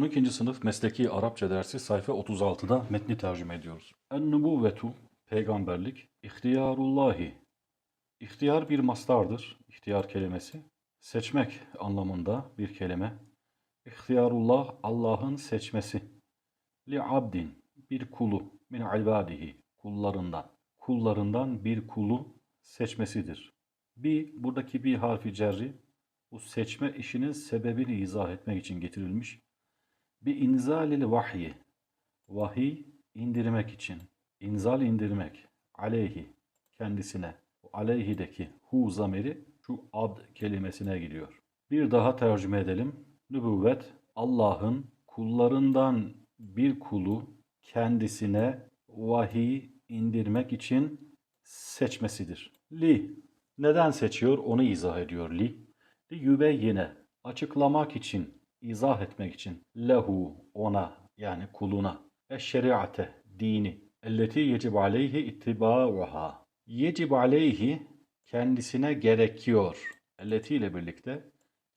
12. sınıf mesleki Arapça dersi sayfa 36'da metni tercüme ediyoruz. En-nubuvvetu, peygamberlik, ihtiyarullahi. İhtiyar bir mastardır, ihtiyar kelimesi. Seçmek anlamında bir kelime. İhtiyarullah, Allah'ın seçmesi. Li abdin, bir kulu, min ibadihi, kullarından. Kullarından bir kulu seçmesidir. Bir, buradaki bir harfi cerri, bu seçme işinin sebebini izah etmek için getirilmiş. Bir inzalil vahyi, vahiy indirmek için, inzal indirmek, aleyhi, kendisine, aleyhideki hu zamiri şu abd kelimesine gidiyor. Bir daha tercüme edelim. Nübüvvet, Allah'ın kullarından bir kulu kendisine vahiy indirmek için seçmesidir. Li, neden seçiyor onu izah ediyor li. Li yübeyyine, açıklamak için, izah etmek için. Lehu, ona yani kuluna. Eşşeriate, dini. Elleti yecib aleyhi ittibauha. Yecib aleyhi kendisine gerekiyor. Elleti ile birlikte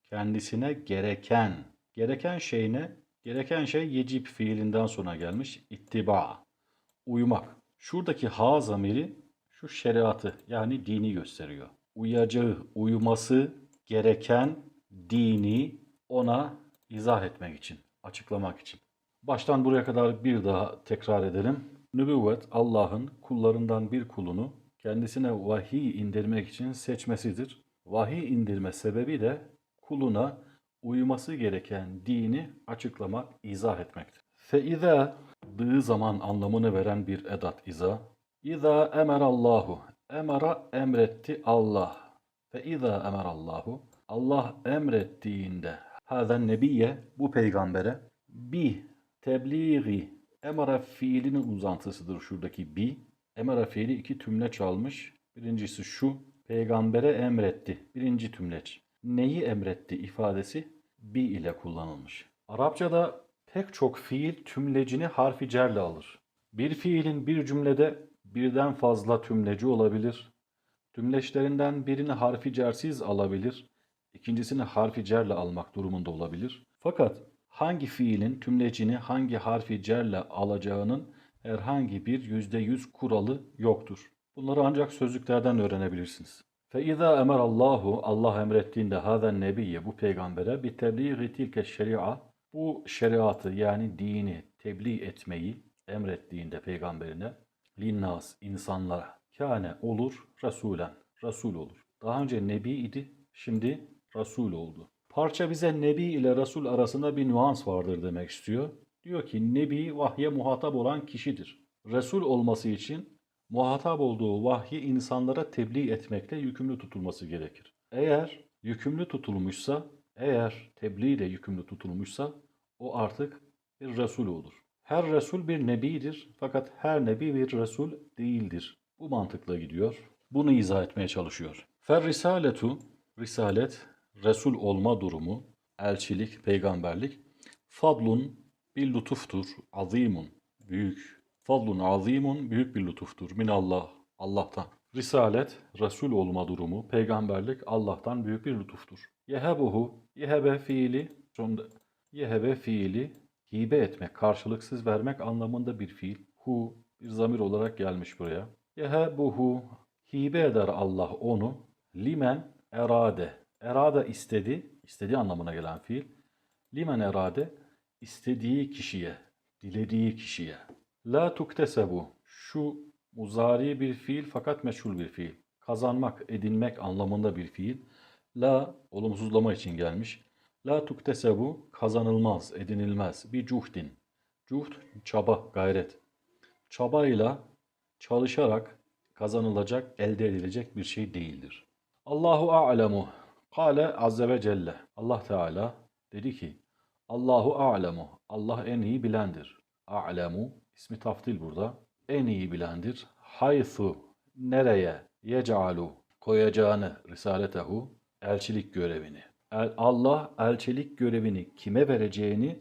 kendisine gereken. Gereken şey ne? Gereken şey yecib fiilinden sonra gelmiş. İttiba. Uymak. Şuradaki ha zamiri şu şeriatı yani dini gösteriyor. Uyacağı, uyuması gereken dini ona izah etmek için, açıklamak için. Baştan buraya kadar bir daha tekrar edelim. Nübüvvet Allah'ın kullarından bir kulunu kendisine vahiy indirmek için seçmesidir. Vahiy indirme sebebi de kuluna uyması gereken dini açıklamak, izah etmektir. Feiza dığı zaman anlamını veren bir edat iza. İza emerallahu. Emara emretti Allah. Feiza emerallahu. Allah emrettiğinde hazen nebiye bu peygambere bi tebliği emara fiilinin uzantısıdır şuradaki bi. Emara fiili iki tümleç almış. Birincisi şu peygambere emretti. Birinci tümleç. Neyi emretti ifadesi bi ile kullanılmış. Arapçada pek çok fiil tümlecini harfi cerle alır. Bir fiilin bir cümlede birden fazla tümleci olabilir. Tümleçlerinden birini harfi cersiz alabilir İkincisini harfi cerle almak durumunda olabilir. Fakat hangi fiilin tümlecini hangi harfi cerle alacağının herhangi bir yüzde yüz kuralı yoktur. Bunları ancak sözlüklerden öğrenebilirsiniz. فَاِذَا اَمَرَ Allahu Allah emrettiğinde hazen nebiyye bu peygambere bir tebliğ tilke şeria bu şeriatı yani dini tebliğ etmeyi emrettiğinde peygamberine linnas insanlara kâne olur rasulen rasul olur. Daha önce nebi idi şimdi rasul oldu. Parça bize nebi ile rasul arasında bir nüans vardır demek istiyor. Diyor ki nebi vahye muhatap olan kişidir. Resul olması için muhatap olduğu vahyi insanlara tebliğ etmekle yükümlü tutulması gerekir. Eğer yükümlü tutulmuşsa, eğer tebliğ ile yükümlü tutulmuşsa o artık bir Resul olur. Her Resul bir Nebidir fakat her Nebi bir Resul değildir. Bu mantıkla gidiyor. Bunu izah etmeye çalışıyor. Fer risaletu, risalet, Resul olma durumu, elçilik, peygamberlik, fadlun bir lütuftur, azimun, büyük. Fadlun azimun, büyük bir lütuftur. Min Allah, Allah'tan. Risalet, Resul olma durumu, peygamberlik Allah'tan büyük bir lütuftur. Yehebuhu, yehebe fiili, sonunda yehebe fiili, hibe etmek, karşılıksız vermek anlamında bir fiil. Hu, bir zamir olarak gelmiş buraya. Yehebuhu, hibe eder Allah onu, limen erade. Erade istedi, istediği anlamına gelen fiil. Limen erade, istediği kişiye, dilediği kişiye. La tuktesebu, şu muzari bir fiil fakat meçhul bir fiil. Kazanmak, edinmek anlamında bir fiil. La, olumsuzlama için gelmiş. La tuktesebu, kazanılmaz, edinilmez. Bir cuhdin. Cuhd, çaba, gayret. Çabayla, çalışarak kazanılacak, elde edilecek bir şey değildir. Allahu a'lemu. Kale azze ve celle. Allah Teala dedi ki, Allahu a'lemu. Allah en iyi bilendir. A'lemu ismi taftil burada. En iyi bilendir. Haythu nereye yec'alu koyacağını risaletehu elçilik görevini. El, Allah elçilik görevini kime vereceğini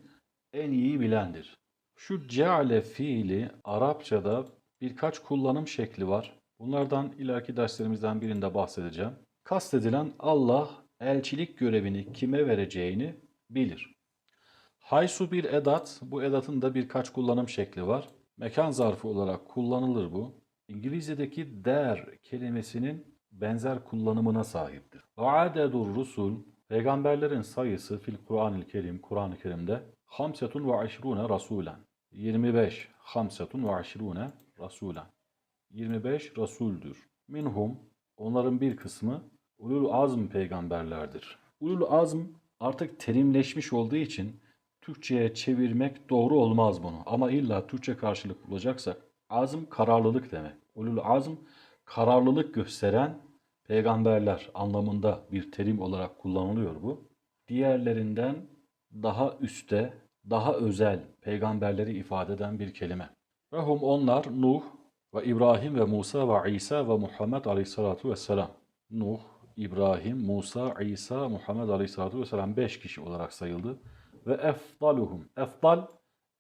en iyi bilendir. Şu ceale fiili Arapçada birkaç kullanım şekli var. Bunlardan ileriki derslerimizden birinde bahsedeceğim. Kastedilen Allah elçilik görevini kime vereceğini bilir. Haysu bir edat. Bu edatın da birkaç kullanım şekli var. Mekan zarfı olarak kullanılır bu. İngilizce'deki der kelimesinin benzer kullanımına sahiptir. Adedur rusul peygamberlerin sayısı fil Kur'an-ı Kerim Kur'an-ı Kerim'de hamsetun ve aşrune rasulen 25 hamsetun ve aşrune rasulen 25 rasuldür. Minhum onların bir kısmı ulul azm peygamberlerdir. Ulul azm artık terimleşmiş olduğu için Türkçe'ye çevirmek doğru olmaz bunu. Ama illa Türkçe karşılık bulacaksak azm kararlılık demek. Ulul azm kararlılık gösteren peygamberler anlamında bir terim olarak kullanılıyor bu. Diğerlerinden daha üste, daha özel peygamberleri ifade eden bir kelime. Ve onlar Nuh ve İbrahim ve Musa ve İsa ve Muhammed aleyhissalatu vesselam. Nuh, İbrahim, Musa, İsa, Muhammed aleyhissalatu vesselam beş kişi olarak sayıldı. Ve efdaluhum. Efdal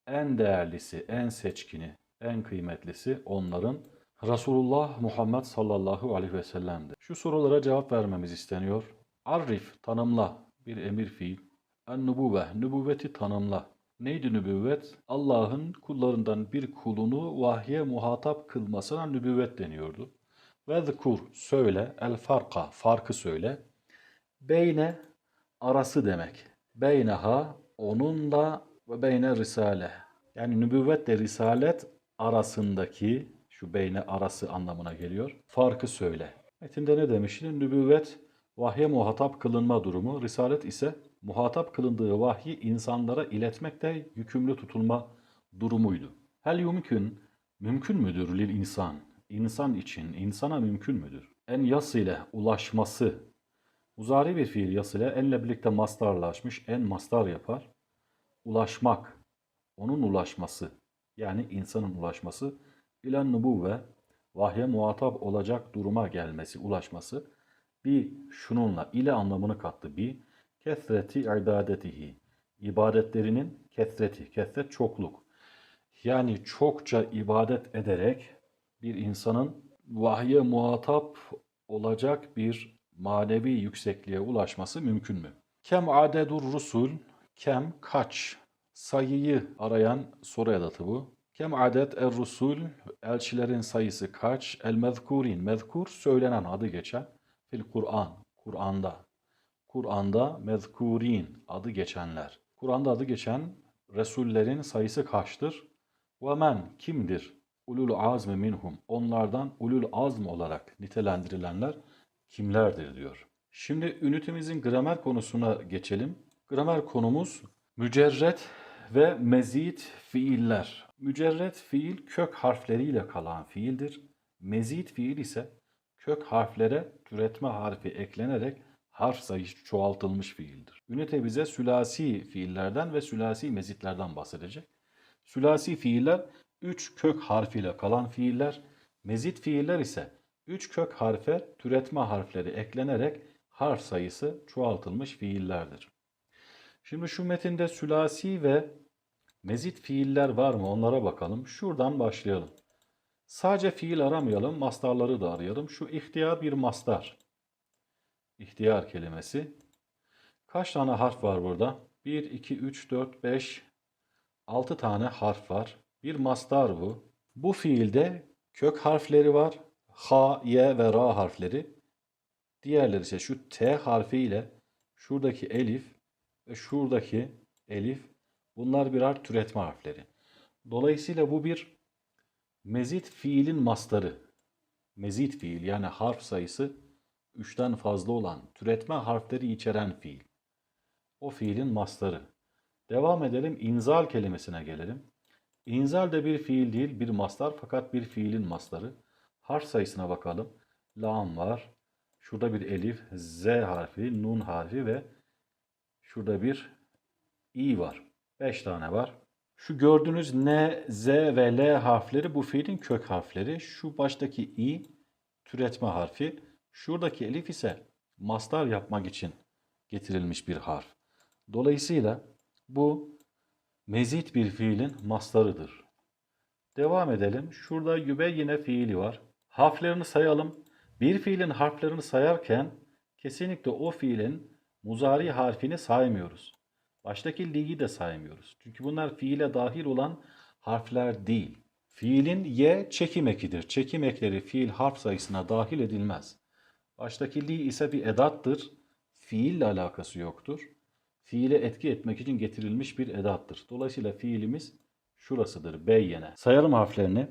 en değerlisi, en seçkini, en kıymetlisi onların Resulullah Muhammed sallallahu aleyhi ve sellem'dir. Şu sorulara cevap vermemiz isteniyor. Arif, tanımla bir emir fiil. En-nubuvve, nübüvveti tanımla. Neydi nübüvvet? Allah'ın kullarından bir kulunu vahye muhatap kılmasına nübüvvet deniyordu. Ve zkur, söyle, el farka, farkı söyle. Beyne, arası demek. Beyneha, onunla ve beyne risale. Yani nübüvvetle risalet arasındaki, şu beyne arası anlamına geliyor. Farkı söyle. Metinde ne demişti? Nübüvvet, vahye muhatap kılınma durumu. Risalet ise muhatap kılındığı vahyi insanlara iletmekte yükümlü tutulma durumuydu. Hel yumkün, mümkün müdür lil insan? İnsan için, insana mümkün müdür? En yas ile ulaşması, uzari bir fiil yas ile enle birlikte mastarlaşmış, en mastar yapar. Ulaşmak, onun ulaşması, yani insanın ulaşması, ilen nubuvve, vahye muhatap olacak duruma gelmesi, ulaşması, bir şununla ile anlamını kattı. Bir kesreti ibadetihi. ibadetlerinin kesreti. Kesret çokluk. Yani çokça ibadet ederek bir insanın vahye muhatap olacak bir manevi yüksekliğe ulaşması mümkün mü? Kem adedur rusul, kem kaç sayıyı arayan soru edatı bu. Kem adet er rusul, elçilerin sayısı kaç? El mezkurin, mezkur söylenen adı geçen. Fil Kur'an, Kur'an'da. Kur'an'da mezkurin adı geçenler. Kur'an'da adı geçen Resullerin sayısı kaçtır? Ve men kimdir? Ulul azmi minhum. Onlardan ulul azm olarak nitelendirilenler kimlerdir diyor. Şimdi ünitemizin gramer konusuna geçelim. Gramer konumuz mücerret ve mezit fiiller. Mücerret fiil kök harfleriyle kalan fiildir. Mezit fiil ise kök harflere türetme harfi eklenerek harf sayısı çoğaltılmış fiildir. Ünite bize sülasi fiillerden ve sülasi mezitlerden bahsedecek. Sülasi fiiller 3 kök harfiyle kalan fiiller, mezit fiiller ise 3 kök harfe türetme harfleri eklenerek harf sayısı çoğaltılmış fiillerdir. Şimdi şu metinde sülasi ve mezit fiiller var mı onlara bakalım. Şuradan başlayalım. Sadece fiil aramayalım, mastarları da arayalım. Şu ihtiyar bir mastar. İhtiyar kelimesi. Kaç tane harf var burada? 1, 2, 3, 4, 5, 6 tane harf var. Bir mastar bu. Bu fiilde kök harfleri var. H, Y ve Ra harfleri. Diğerleri ise şu T harfi ile şuradaki elif ve şuradaki elif bunlar birer türetme harfleri. Dolayısıyla bu bir mezit fiilin mastarı. Mezit fiil yani harf sayısı 3'ten fazla olan türetme harfleri içeren fiil. O fiilin mastarı. Devam edelim inzal kelimesine gelelim. İnzal de bir fiil değil bir mastar fakat bir fiilin mastarı. Harf sayısına bakalım. Lam var. Şurada bir elif, z harfi, nun harfi ve şurada bir i var. 5 tane var. Şu gördüğünüz N, Z ve L harfleri bu fiilin kök harfleri. Şu baştaki i türetme harfi. Şuradaki elif ise mastar yapmak için getirilmiş bir harf. Dolayısıyla bu mezit bir fiilin mastarıdır. Devam edelim. Şurada yübe yine fiili var. Harflerini sayalım. Bir fiilin harflerini sayarken kesinlikle o fiilin muzari harfini saymıyoruz. Baştaki li'yi de saymıyoruz. Çünkü bunlar fiile dahil olan harfler değil. Fiilin ye çekim ekidir. Çekim ekleri fiil harf sayısına dahil edilmez. Baştaki li ise bir edattır. Fiille alakası yoktur. Fiile etki etmek için getirilmiş bir edattır. Dolayısıyla fiilimiz şurasıdır. Beyyene. Sayalım harflerini.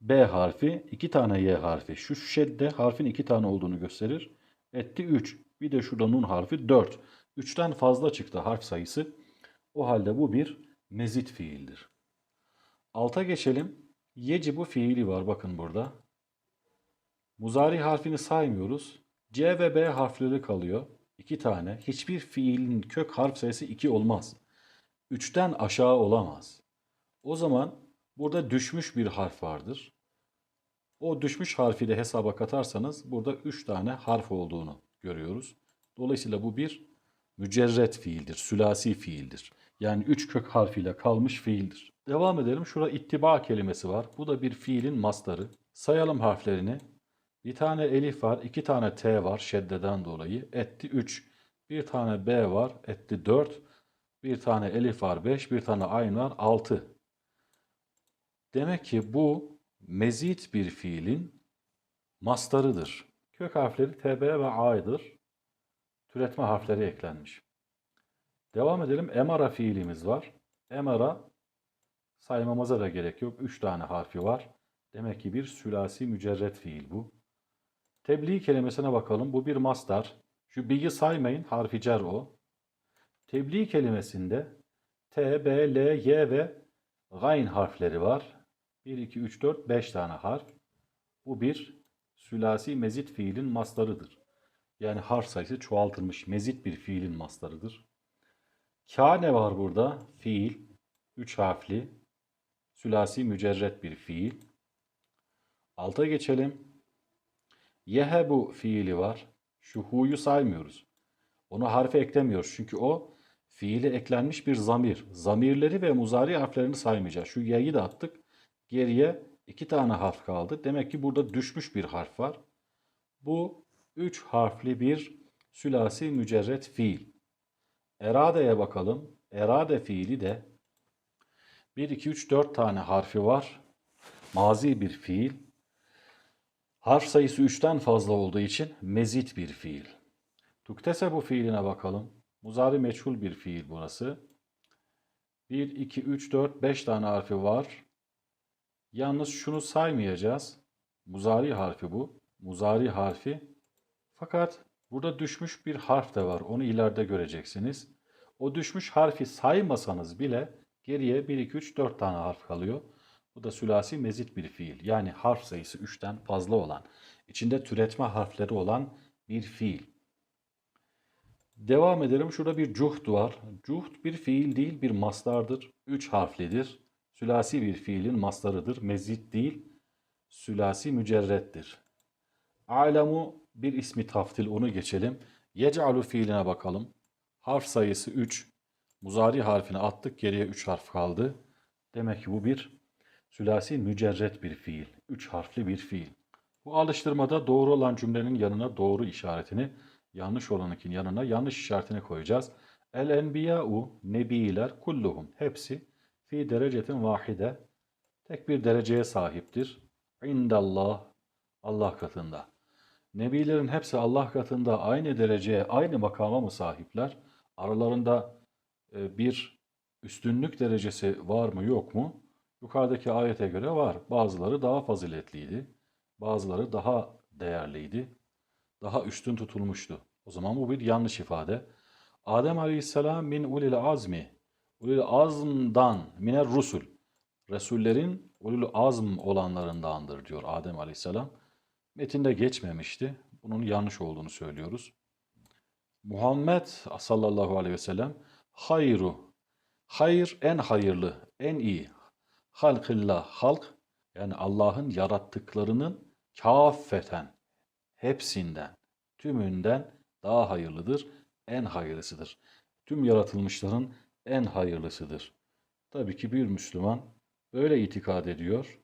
B harfi, iki tane Y harfi. Şu şedde harfin iki tane olduğunu gösterir. Etti 3. Bir de şurada nun harfi 4. 3'ten fazla çıktı harf sayısı. O halde bu bir mezit fiildir. Alta geçelim. Yeci bu fiili var bakın burada. Muzari harfini saymıyoruz. C ve B harfleri kalıyor. İki tane. Hiçbir fiilin kök harf sayısı 2 olmaz. 3'ten aşağı olamaz. O zaman burada düşmüş bir harf vardır. O düşmüş harfi de hesaba katarsanız burada 3 tane harf olduğunu görüyoruz. Dolayısıyla bu bir mücerret fiildir, sülasi fiildir. Yani 3 kök harfiyle kalmış fiildir. Devam edelim. Şurada ittiba kelimesi var. Bu da bir fiilin mastarı. Sayalım harflerini. Bir tane elif var, iki tane t var şeddeden dolayı. Etti 3. Bir tane b var, etti 4. Bir tane elif var 5, bir tane ayn var 6. Demek ki bu mezit bir fiilin mastarıdır. Kök harfleri tb ve a'dır. Türetme harfleri eklenmiş. Devam edelim. Emara fiilimiz var. Emara saymamıza da gerek yok. 3 tane harfi var. Demek ki bir sülasi mücerret fiil bu. Tebliğ kelimesine bakalım. Bu bir mastar. Şu bi'yi saymayın. Harfi cer o. Tebliğ kelimesinde T, B, L, Y ve gayn harfleri var. 1, 2, 3, 4, 5 tane harf. Bu bir sülasi mezit fiilin mastarıdır. Yani harf sayısı çoğaltılmış mezit bir fiilin mastarıdır. Kâne var burada. Fiil. 3 harfli. Sülasi mücerret bir fiil. Alta geçelim. Yehebu fiili var. Şu hu'yu saymıyoruz. Onu harfe eklemiyoruz. Çünkü o fiile eklenmiş bir zamir. Zamirleri ve muzari harflerini saymayacağız. Şu ye'yi de attık. Geriye iki tane harf kaldı. Demek ki burada düşmüş bir harf var. Bu üç harfli bir sülasi mücerret fiil. Erade'ye bakalım. Erade fiili de 1, 2, 3, 4 tane harfi var. Mazi bir fiil. Harf sayısı 3'ten fazla olduğu için mezit bir fiil. Tuktese bu fiiline bakalım. Muzari meçhul bir fiil burası. 1, 2, 3, 4, 5 tane harfi var. Yalnız şunu saymayacağız. Muzari harfi bu. Muzari harfi. Fakat burada düşmüş bir harf de var. Onu ileride göreceksiniz. O düşmüş harfi saymasanız bile geriye 1, 2, 3, 4 tane harf kalıyor. Bu da sülasi mezit bir fiil. Yani harf sayısı 3'ten fazla olan, içinde türetme harfleri olan bir fiil. Devam edelim. Şurada bir cuhd var. Cuhd bir fiil değil, bir mastardır. 3 harflidir. Sülasi bir fiilin mastarıdır. Mezit değil, sülasi mücerrettir. Alamu bir ismi taftil onu geçelim. Yec'alu fiiline bakalım. Harf sayısı 3. Muzari harfini attık geriye 3 harf kaldı. Demek ki bu bir sülasi mücerret bir fiil. 3 harfli bir fiil. Bu alıştırmada doğru olan cümlenin yanına doğru işaretini, yanlış olanınkinin yanına yanlış işaretini koyacağız. El enbiya'u nebiler kulluhum hepsi fi derecetin vahide tek bir dereceye sahiptir. İndallah Allah katında. Nebilerin hepsi Allah katında aynı dereceye, aynı makama mı sahipler? Aralarında e, bir üstünlük derecesi var mı yok mu? Yukarıdaki ayete göre var. Bazıları daha faziletliydi. Bazıları daha değerliydi. Daha üstün tutulmuştu. O zaman bu bir yanlış ifade. Adem Aleyhisselam min ulil azmi. Ulil azmdan miner rusul. Resullerin ulul azm olanlarındandır diyor Adem Aleyhisselam. Metinde geçmemişti. Bunun yanlış olduğunu söylüyoruz. Muhammed sallallahu aleyhi ve sellem hayru. Hayır en hayırlı, en iyi. Halkillah halk yani Allah'ın yarattıklarının kâffeten hepsinden, tümünden daha hayırlıdır, en hayırlısıdır. Tüm yaratılmışların en hayırlısıdır. Tabii ki bir Müslüman böyle itikad ediyor.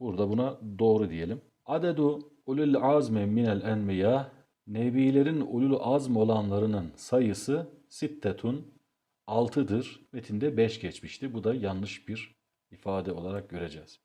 Burada buna doğru diyelim. Adedu ulul azme minel enbiya Nebilerin ulul azm olanlarının sayısı sittetun 6'dır. Metinde 5 geçmişti. Bu da yanlış bir ifade olarak göreceğiz.